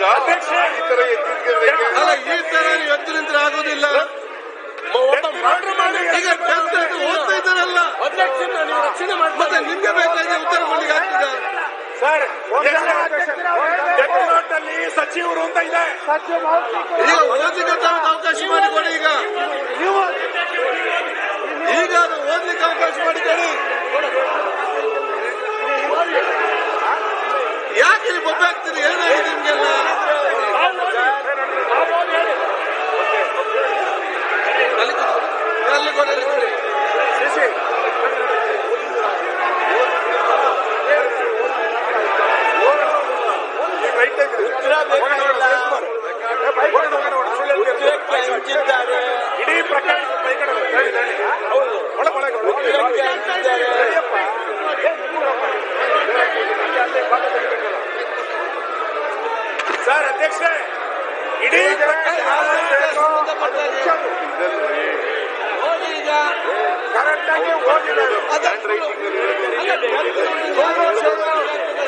ಈ ತರ ಅಲ್ಲ ಈ ತರ ಎತ್ತರಿಂದ ಆಗೋದಿಲ್ಲ. ಈಗ ಟೆಸ್ಟ್ ಓದ್ತಾ ಇದ್ದಾರಲ್ಲ. ಮತ್ತೆ ನಿಮ್ಗೆ ಬೇಕಾದ್ರೆ ಉತ್ತರ ಕೊಡ್ಲಿಕ್ಕೆ ಆಗ್ತದ? ಸರ್ ಡೆತ್ ಸಚಿವರು ಅಂತ ಇದೆ. ಈಗ ಓದ್ಲಿಕ್ಕೆ ತಾವು ಅವಕಾಶ ಮಾಡಿಕೊಡಿ ಈಗ. ಈಗ ಅದು ಓದ್ಲಿಕ್ಕೆ ಅವಕಾಶ ಮಾಡಿಕೊಡಿ ಯಾಕೆ ಇಲ್ಲಿ ಬೊಬ್ಬೆ ಆಗ್ತದೆ ಏನಾಗಿದೆ ನಿಮ್ಗೆಲ್ಲ? ಇಡೀ ಪ್ರಕರಣ ಒಳಗೆ ಒಳಗೆ ಸರ್ ಅಧ್ಯಕ್ಷರೇ ಇಡೀ ಈಗ ಕರೆಕ್ಟ್ ಆಗಿ ಓದಿದ್ದಾರೆ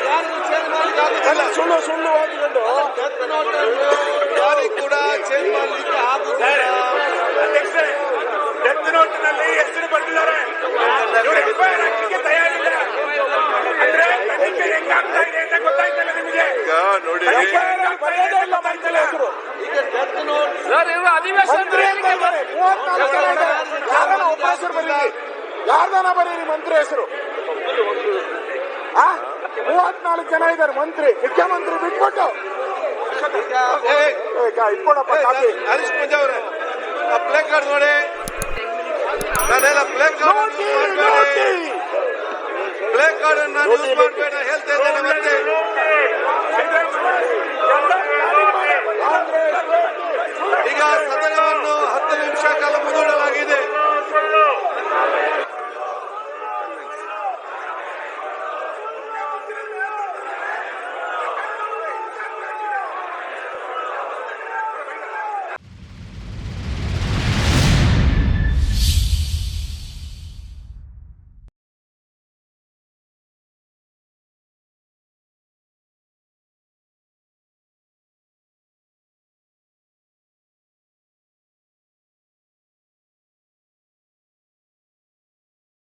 ಯಾರಿಗೂ ಚೇಂಜ್ ಮಾಡ್ಲಿಕ್ಕೆ ಆಗುದಿಲ್ಲ ಸುಳ್ಳು ಸುಳ್ಳು ಓದಿಕೊಂಡು ಡೆತ್ ನೋಟ್ ಯಾರಿಗೂ ಕೂಡ ಚೇಂಜ್ ಮಾಡ್ಲಿಕ್ಕೆ ಆಗುದಿಲ್ಲ. ಅಧ್ಯಕ್ಷರೇ ಡೆತ್ ನೋಟ್ನಲ್ಲಿ ಹೆಸರು ಬರ್ತಿದ್ದಾರೆ ಇವರು ತಯಾರಿಲ್ಲ ಅಂದ್ರೆ ತನಿಖೆ ಹೆಂಗಾಗ್ತಾ ಇದೆ ಅಂತ ಗೊತ್ತಾಯ್ತಲ್ಲ ನಿಮಗೆ? ಈಗ ನೋಡಿ. ಬರೆಯೋದೇ ಇಲ್ಲ ಬರ್ತಿಲ್ಲ ಹೆಸರು. ಈಗ ಡೆತ್ ನೋಟ್ ಸರ್ ಹೆಸರು ಬರೀರಿ ಯಾರ್ದಾನ ಬರೀರಿ ಮಂತ್ರಿ ಹೆಸರು. ಆ? ಮೂವತ್ನಾಲ್ಕು ಜನ ಇದ್ದಾರೆ. ಮಂತ್ರಿ ಮುಖ್ಯಮಂತ್ರಿ ಬಿಟ್ಬಿಟ್ಟು. ಇಟ್ಕೊಡಪ್ಪ ಕಾಪಿ ಹರೀಶ್ ಪೂಜಾ ಅವರೇ ಪ್ಲೇ ಕಾರ್ಡ್ ನೋಡಿ. ನಾನೆಲ್ಲ ಪ್ಲೇ ಕಾರ್ಡ್ ಪ್ಲೇ ಕಾರ್ಡ್ ಅನ್ನ ಯೂಸ್ ಮಾಡಬೇಡ.